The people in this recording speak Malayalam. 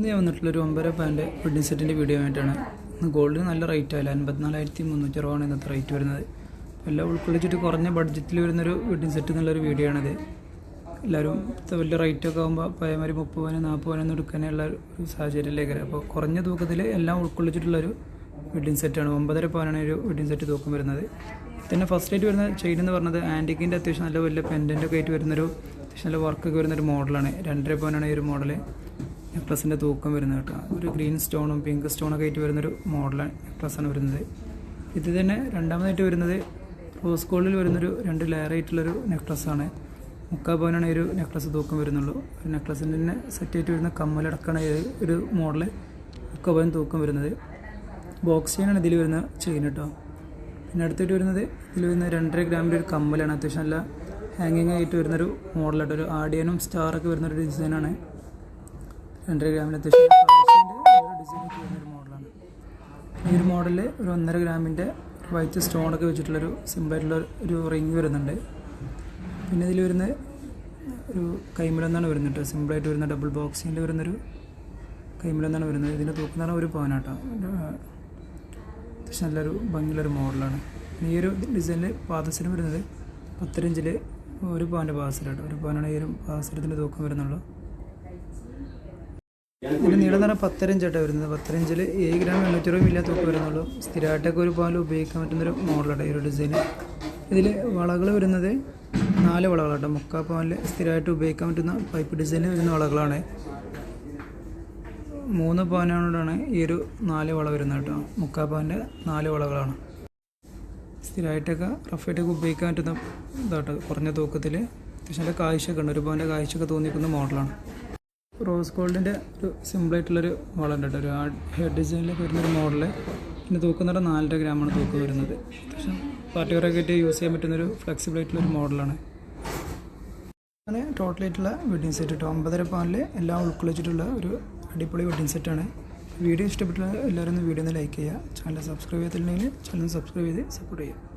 ഇന്ന് ഞാൻ വന്നിട്ടുള്ള ഒരു ഒമ്പര പാന്റെ വെഡിങ് സെറ്റിന്റെ വീഡിയോ ആയിട്ടാണ്. ഗോൾഡിന് നല്ല റേറ്റ് ആയില്ല? അൻപത്തിനാലായിരത്തി മുന്നൂറ്റി അറുപതാണ് ഇന്നത്തെ റേറ്റ് വരുന്നത്. എല്ലാം ഉൾക്കൊള്ളിച്ചിട്ട് കുറഞ്ഞ ബഡ്ജറ്റിൽ വരുന്നൊരു വെഡിങ് സെറ്റ് എന്നുള്ളൊരു വീഡിയോ ആണിത്. എല്ലാവരും വലിയ റേറ്റ് ഒക്കെ ആകുമ്പോൾ പഴയമാതിരി മുപ്പത് പവന് നാൽപ്പത് പവനൊന്നും എടുക്കാനുള്ള ഒരു സാഹചര്യത്തിലേക്ക് അപ്പോൾ കുറഞ്ഞ തൂക്കത്തിൽ എല്ലാം ഉൾക്കൊള്ളിച്ചിട്ടുള്ളൊരു വെഡിങ് സെറ്റാണ് ഒമ്പതര പവനാണ് ഒരു വെഡിങ് സെറ്റ് തൂക്കം വരുന്നത്. പിന്നെ ഫസ്റ്റ് ആയിട്ട് വരുന്ന ചെയിൻ എന്ന് പറഞ്ഞത് ആന്റിക്കിന്റെ അത്യാവശ്യം നല്ല വലിയ പെൻഡന്റ് ഒക്കെ ആയിട്ട് വരുന്നൊരു അത്യാവശ്യം നല്ല വർക്കൊക്കെ വരുന്നൊരു മോഡലാണ് രണ്ടര പവനാണ് ഈ ഒരു മോഡൽ നെക്ലസിന്റെ തൂക്കം വരുന്നത് കേട്ടോ. ഒരു ഗ്രീൻ സ്റ്റോണും പിങ്ക് സ്റ്റോണൊക്കെ ആയിട്ട് വരുന്നൊരു മോഡലാണ് നെക്ലസ്സാണ് വരുന്നത്. ഇത് തന്നെ രണ്ടാമതായിട്ട് വരുന്നത് റോസ് ഗോൾഡിൽ വരുന്നൊരു രണ്ട് ലെയർ ആയിട്ടുള്ളൊരു നെക്ലസ്സാണ് മുക്കാൽ പവനാണ് ഒരു നെക്ലസ് തൂക്കം വരുന്നുള്ളൂ. ഒരു നെക്ലസിന്റെ തന്നെ സെറ്റായിട്ട് വരുന്ന കമ്മലടക്കമാണ് ഒരു മോഡൽ മുക്കാൽ പവൻ തൂക്കം വരുന്നത്. ബോക്സ് ചെയിനാണ് ഇതിൽ വരുന്ന ചെയിൻ കേട്ടോ. പിന്നെ അടുത്തായിട്ട് വരുന്നത് ഇതിൽ വരുന്ന രണ്ടര ഗ്രാമിന്റെ ഒരു കമ്മലാണ്. അത്യാവശ്യം നല്ല ഹാങ്ങിങ് ആയിട്ട് വരുന്നൊരു മോഡലായിട്ട് ഒരു ആഡിയനും സ്റ്റാറൊക്കെ വരുന്നൊരു ഡിസൈനാണ് രണ്ടര ഗ്രാമിന് അത്യാവശ്യം ഡിസൈനൊക്കെ വരുന്നൊരു മോഡലാണ്. ഈ ഒരു മോഡലിൽ ഒരു ഒന്നര ഗ്രാമിന്റെ വൈറ്റ് സ്റ്റോണൊക്കെ വെച്ചിട്ടുള്ളൊരു സിമ്പിളായിട്ടുള്ള ഒരു റിങ് വരുന്നുണ്ട്. പിന്നെ ഇതിൽ വരുന്ന ഒരു കൈമലെന്നാണ് വരുന്നത് സിമ്പിളായിട്ട് വരുന്ന ഡബിൾ ബോക്സിന്റെ വരുന്നൊരു കൈമലെന്നാണ് വരുന്നത്. ഇതിന്റെ തൂക്കം ഒരു പവനാട്ടോ ഒരു, അത്യാവശ്യം നല്ലൊരു ഭംഗിയുള്ളൊരു മോഡലാണ്. ഈ ഒരു ഡിസൈനിൽ പാദസരം വരുന്നത് പത്തരഞ്ചിൽ ഒരു പവന്റെ പാദസരമാട്ടോ ഒരു പവനാണ് ഈ ഒരു പാദസരത്തിന്റെ തൂക്കം വരുന്നുള്ളൂ. ഇതിന് നീളം തന്നെ പത്തരഞ്ചാട്ടോ വരുന്നത്. പത്തരഞ്ചിൽ ഏഴ് ഗ്രാം എണ്ണൂറ്റി അറുപത് മില്ല തൂക്കം വരുന്നുള്ളൂ. സ്ഥിരമായിട്ടൊക്കെ ഒരു പാലും ഉപയോഗിക്കാൻ പറ്റുന്നൊരു മോഡലാണ് ഈ ഒരു ഡിസൈൻ ഇതിൽ വളകൾ വരുന്നത് നാല് വളകളാട്ടോ മുക്കാൽ പാലിൽ സ്ഥിരമായിട്ട് ഉപയോഗിക്കാൻ പറ്റുന്ന പൈപ്പ് ഡിസൈനിൽ വരുന്ന വളകളാണ്. മൂന്ന് പവനോടാണ് ഈ ഒരു നാല് വള വരുന്നത് കേട്ടോ. മുക്കാൽ പവന്റെ നാല് വളകളാണ്. സ്ഥിരമായിട്ടൊക്കെ റഫായിട്ടൊക്കെ ഉപയോഗിക്കാൻ പറ്റുന്ന ഇതാട്ടോ. കുറഞ്ഞ തൂക്കത്തിൽ അത്യാവശ്യം നല്ല കാഴ്ചയൊക്കെ ഉണ്ട്. ഒരു പവന്റെ കാഴ്ചയൊക്കെ തോന്നിക്കുന്ന മോഡലാണ് റോസ് ഗോൾഡിന്റെ ഒരു സിമ്പിളായിട്ടുള്ളൊരു വളം കേട്ടോ. ഒരു ഹെഡ് ഡിസൈനിൽ വരുന്നൊരു മോഡൽ പിന്നെ തൂക്കം പറഞ്ഞാൽ നാലര ഗ്രാമാണ് തൂക്ക് വരുന്നത്. അത്യാവശ്യം പാർട്ടി വെയറൊക്കെ ആയിട്ട് യൂസ് ചെയ്യാൻ പറ്റുന്നൊരു ഫ്ലെക്സിബിൾ ആയിട്ടുള്ളൊരു മോഡലാണ് അങ്ങനെ ടോട്ടലായിട്ടുള്ള വെഡ്ഡിങ് സെറ്റ് കേട്ടോ. ഒമ്പതര പാലിൽ എല്ലാം ഉൾക്കൊള്ളിച്ചിട്ടുള്ള ഒരു അടിപൊളി വെഡ്ഡിങ് സെറ്റാണ് വീഡിയോ ഇഷ്ടപ്പെട്ടുള്ള എല്ലാവരും വീഡിയോ ഒന്ന് ലൈക്ക് ചെയ്യുക. ചാനൽ സബ്സ്ക്രൈബ് ചെയ്തിട്ടുണ്ടെങ്കിൽ ചാനൽ സബ്സ്ക്രൈബ് ചെയ്ത് സപ്പോർട്ട് ചെയ്യുക.